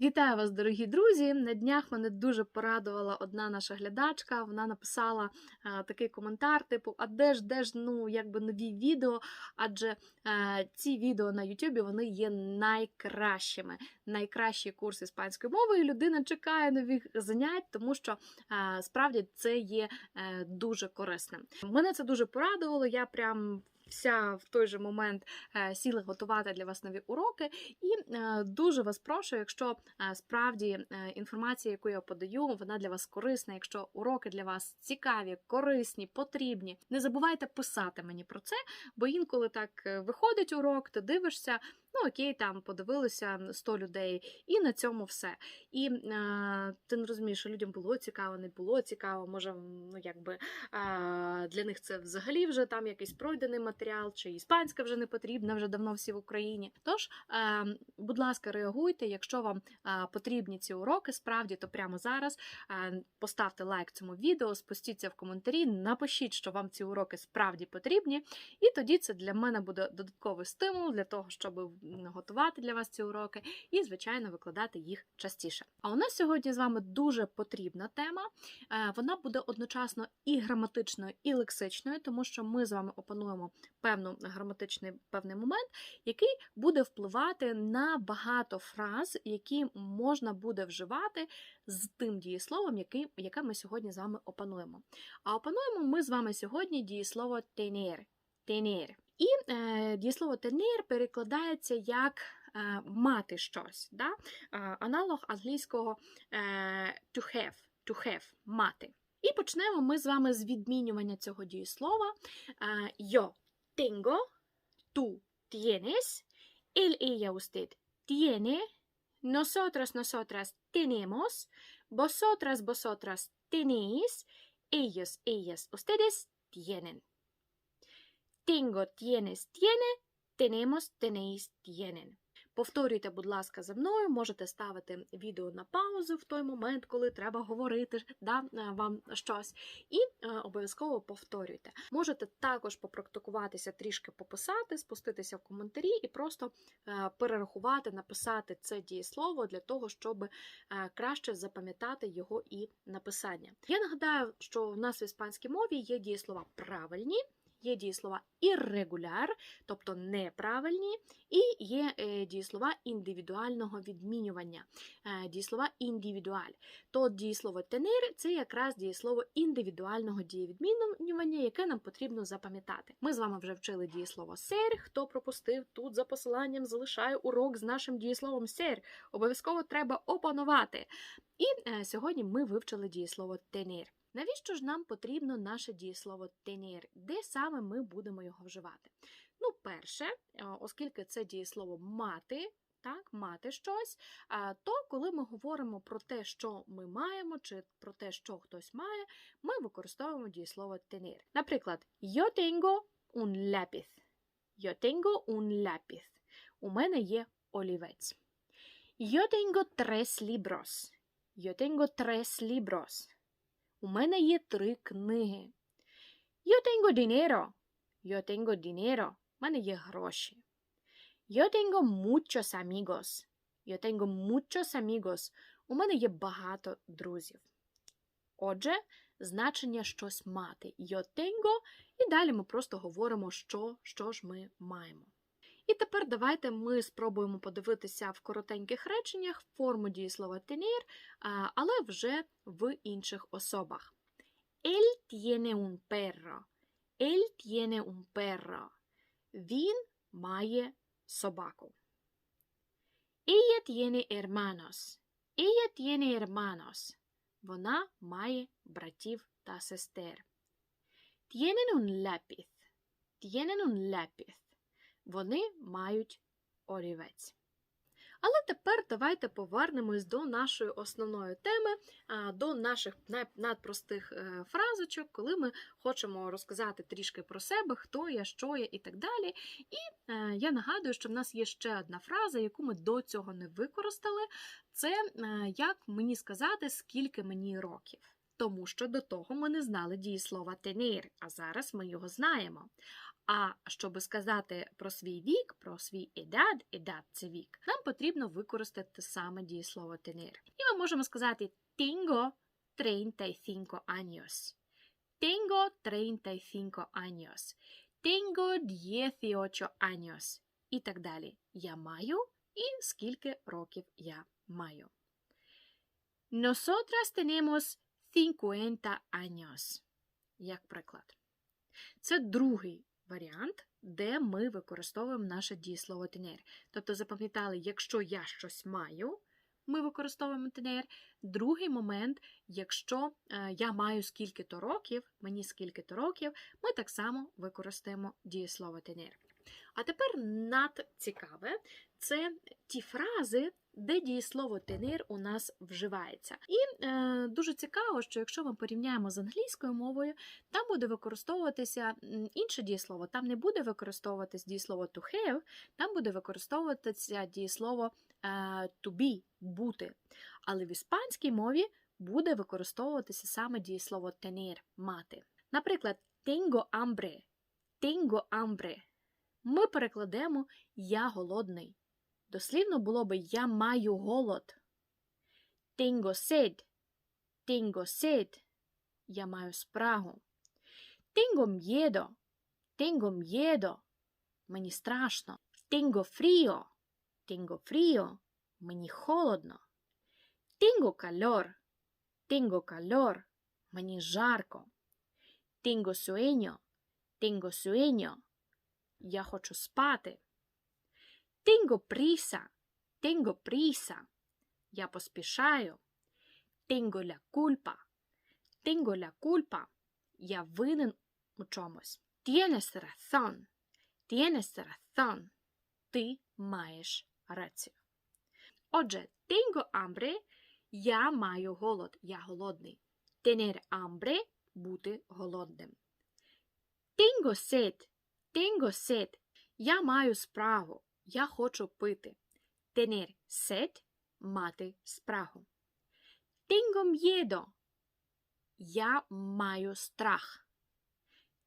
Вітаю вас, дорогі друзі! На днях мене дуже порадувала одна наша глядачка. Вона написала е, такий коментар: типу, а де ж де ж ну якби нові відео? Адже е, ці відео на Ютубі вони є найкращими. Найкращий курс іспанської мови, і людина чекає нових занять, тому що е, справді це є е, дуже корисним. Мене це дуже порадувало. Я прям. Вся в той же момент сіли сіла готувати для вас нові уроки, і е, дуже вас прошу, якщо е, справді е, інформація, яку я подаю, вона для вас корисна. Якщо уроки для вас цікаві, корисні, потрібні, не забувайте писати мені про це, бо інколи так е, виходить урок, ти дивишся. Ну, окей, там подивилися 100 людей, і на цьому все. І е, ти не розумієш, що людям було цікаво, не було цікаво. Може, ну якби е, для них це взагалі вже там якийсь пройдений матеріал, чи іспанська вже не потрібна, вже давно всі в Україні. Тож, е, будь ласка, реагуйте, якщо вам е, потрібні ці уроки, справді, то прямо зараз е, поставте лайк цьому відео, спустіться в коментарі, напишіть, що вам ці уроки справді потрібні, і тоді це для мене буде додатковий стимул для того, щоб готувати для вас ці уроки і, звичайно, викладати їх частіше. А у нас сьогодні з вами дуже потрібна тема. Е, Вона буде одночасно і граматичною, і лексичною, тому що ми з вами опануємо певну граматичний певний момент, який буде впливати на багато фраз, які можна буде вживати з тим дієсловом, який, яке ми сьогодні з вами опануємо. А опануємо ми з вами сьогодні дієслово tener. tener. І е, дієслово tener перекладається як е, мати щось. Да? Е, аналог англійського е, to have, to have, мати. І почнемо ми з вами з відмінювання цього дієслова. Е, yo tengo, tú tienes, él, ella, usted tiene, nosotros, nosotras tenemos, vosotras, vosotras tenéis, ellos, ellas, ustedes tienen. Tengo, tienes, tiene, tenemos, tenéis, tienen. Повторюйте, будь ласка, за мною, можете ставити відео на паузу в той момент, коли треба говорити да, е, вам щось, і е, обов'язково повторюйте. Можете також попрактикуватися, трішки пописати, спуститися в коментарі і просто е, перерахувати, написати це дієслово для того, щоб е, краще запам'ятати його і написання. Я нагадаю, що в нас в іспанській мові є дієслова правильні. Є дієслова irregular, тобто неправильні, і є е, дієслова індивідуального відмінювання, е, дієслова індивідуаль. То дієслово tener – це якраз дієслово індивідуального дієвідмінювання, яке нам потрібно запам'ятати. Ми з вами вже вчили дієслово ser. Хто пропустив тут за посиланням, залишає урок з нашим дієсловом ser. Обов'язково треба опанувати. І е, сьогодні ми вивчили дієслово tener. Навіщо ж нам потрібно наше дієслово tener? Де саме ми будемо його вживати? Ну, перше, е, оскільки це дієслово мати, так, мати щось, то коли ми говоримо про те, що ми маємо, чи про те, що хтось має, ми використовуємо дієслово tener. Наприклад, yo tengo un lápiz. Yo tengo un lápiz. У мене є олівець. Yo tengo tres libros. Yo tengo tres libros. У мене є три книги. Yo tengo dinero. Yo tengo dinero. У мене є гроші. Yo tengo muchos amigos. Yo tengo muchos amigos. У мене є багато друзів. Отже, значення щось мати. Yo tengo, і далі ми просто говоримо, що, що ж ми маємо. І тепер давайте ми спробуємо подивитися в коротеньких реченнях форму дієслова tener, але вже в інших особах. Él tiene un perro. Él tiene un perro. Він має собаку. Ella tiene hermanos. Ella tiene hermanos. Вона має братів та сестер. Tienen un lápiz. Tienen un lápiz. Вони мають олівець. Але тепер давайте повернемось до нашої основної теми, до наших надпростих е, фразочок, коли ми хочемо розказати трішки про себе, хто я, що я і так далі. І е, я нагадую, що в нас є ще одна фраза, яку ми до цього не використали. Це е, як мені сказати, скільки мені років. Тому що до того ми не знали дієслова tener, а зараз ми його знаємо. А щоб сказати про свій вік, про свій едад, едад це вік, нам потрібно використати саме дієслово tener. І ми можемо сказати tengo 35 años. Tengo 35 años. Tengo 18 años. І так далі. Я маю і скільки років я маю. Nosotras tenemos 50 años. Як приклад. Це другий варіант, де ми використовуємо наше дієслово тенер. Тобто, запам'ятали, якщо я щось маю, ми використовуємо тенер. Другий момент, якщо е, я маю скільки-то років, мені скільки-то років, ми так само використаємо дієслово тенер. А тепер надцікаве це ті фрази, де дієслово тенир у нас вживається. І е, дуже цікаво, що якщо ми порівняємо з англійською мовою, там буде використовуватися інше дієслово, там не буде використовуватись дієслово to have, там буде використовуватися дієслово е, to be бути. Але в іспанській мові буде використовуватися саме дієслово tener мати. Наприклад, tengo hambre, tengo hambre. Ми перекладемо я голодний. Дослівно було би я маю голод. Tengo sed. Tengo sed. Я маю спрагу. Tengo miedo. Tengo miedo. Мені страшно. Tengo frío. Tengo frío. Мені холодно. Tengo calor. Tengo calor. Мені жарко. Tengo sueño. Tengo sueño. Я хочу спати. Tengo prisa. Tengo prisa. Я поспішаю. Tengo la culpa. Tengo la culpa. Я винен у чомусь. Tienes razón. Tienes razón. Ти маєш рацію. Отже, tengo hambre. Я маю голод. Я голодний. Tener hambre – бути голодним. Tengo sed. Tengo sed. Я маю справу. Я хочу пити. Tener sed – мати спрагу. Tengo miedo. Я маю страх.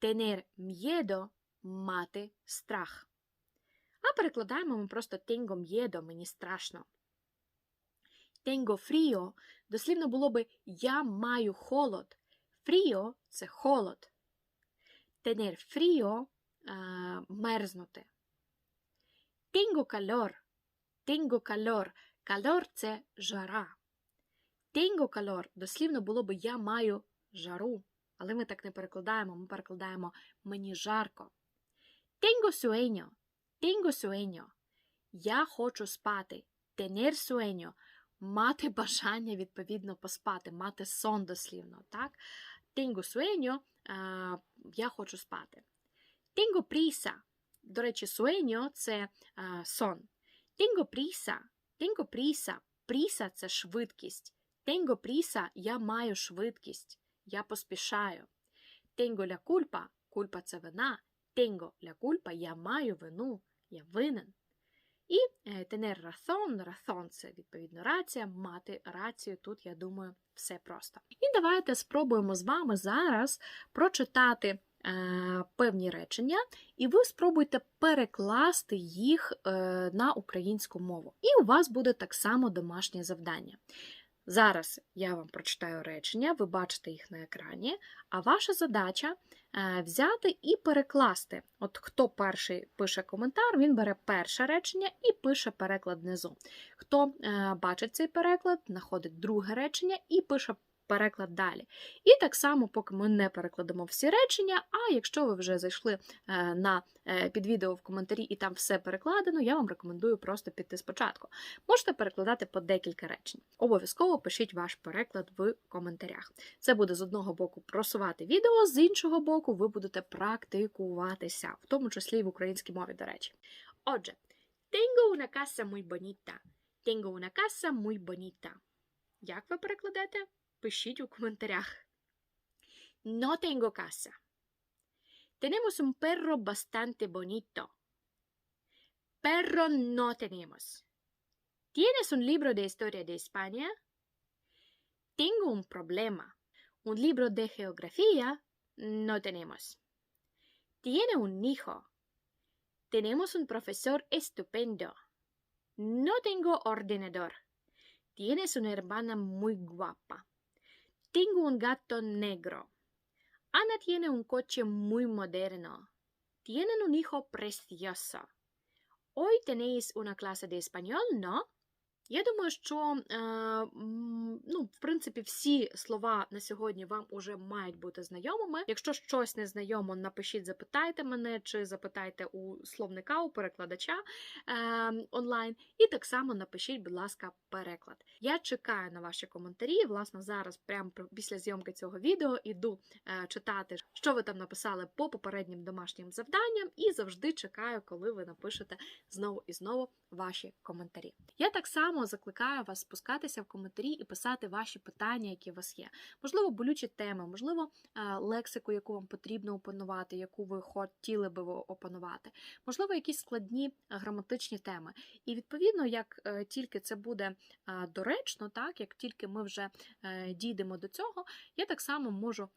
Tener miedo – мати страх. А перекладаємо ми просто tengo miedo – мені страшно. Tengo frío – дослівно було би я маю холод. Frío – це холод. Tener frío – мерзнути. Tengo calor. Tengo calor. Calor – це жара. Tengo calor дослівно було би я маю жару. Але ми так не перекладаємо, ми перекладаємо мені жарко. Tengo sueño. Tengo sueño. Я хочу спати. Tener sueño. Мати бажання, відповідно, поспати, мати сон дослівно. так? Tengo sueño. Я хочу спати. Tengo prisa. До речі, sueño – це а, сон. Tengo prisa. Tengo prisa. Prisa – це швидкість. Tengo prisa – я маю швидкість. Я поспішаю. Tengo la culpa. Кульпа це вина. Tengo la culpa – я маю вину. Я винен. І tener razón. Razón – це, відповідно, рація. Мати рацію. Тут, я думаю, все просто. І давайте спробуємо з вами зараз прочитати певні речення, і ви спробуйте перекласти їх е, на українську мову. І у вас буде так само домашнє завдання. Зараз я вам прочитаю речення, ви бачите їх на екрані, а ваша задача е, взяти і перекласти. От хто перший пише коментар, він бере перше речення і пише переклад внизу. Хто е, бачить цей переклад, знаходить друге речення і пише переклад далі. І так само, поки ми не перекладемо всі речення, а якщо ви вже зайшли е, на е, під відео в коментарі і там все перекладено, я вам рекомендую просто піти спочатку. Можете перекладати по декілька речень. Обов'язково пишіть ваш переклад в коментарях. Це буде з одного боку просувати відео, з іншого боку, ви будете практикуватися, в тому числі і в українській мові, до речі. Отже, tengo una casa muy bonita. Tengo una casa muy bonita. Як ви перекладете? Пишіть у коментарях. No tengo casa. Tenemos un perro bastante bonito. Perro no tenemos. ¿Tienes un libro de historia de España? Tengo un problema. Un libro de geografía no tenemos. Tiene un hijo. Tenemos un profesor estupendo. No tengo ordenador. Tienes una hermana muy guapa. Tengo un gato negro. Ana tiene un coche muy moderno. Tienen un hijo precioso. Hoy tenéis una clase de español, ¿no? Я думаю, що е, ну, в принципі всі слова на сьогодні вам уже мають бути знайомими. Якщо щось не знайомо, напишіть, запитайте мене чи запитайте у словника, у перекладача е, онлайн. І так само напишіть, будь ласка, переклад. Я чекаю на ваші коментарі. Власне, зараз, прямо пр- після зйомки цього відео, іду е, читати, що ви там написали по попереднім домашнім завданням, і завжди чекаю, коли ви напишете знову і знову ваші коментарі. Я так само закликаю вас спускатися в коментарі і писати ваші питання, які у вас є. Можливо, болючі теми, можливо, е, лексику, яку вам потрібно опанувати, яку ви хотіли би опанувати, можливо, якісь складні е, граматичні теми. І відповідно, як е, тільки це буде доречно, так як тільки ми вже дійдемо до цього, я так само можу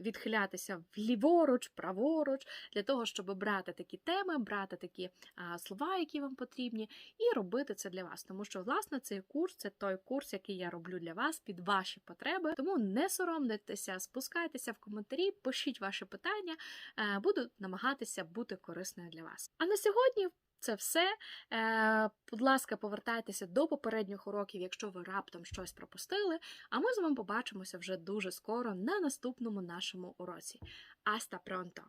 відхилятися вліворуч, праворуч, для того, щоб брати такі теми, брати такі слова, які вам потрібні, і робити це для вас. Тому що, власне, цей курс це той курс, який я роблю для вас під ваші потреби. Тому не соромтеся, спускайтеся в коментарі, пишіть ваші питання, е, буду намагатися бути корисною для вас. А на сьогодні. Це все. Е, будь ласка, повертайтеся до попередніх уроків, якщо ви раптом щось пропустили. А ми з вами побачимося вже дуже скоро на наступному нашому уроці. Аста пронто!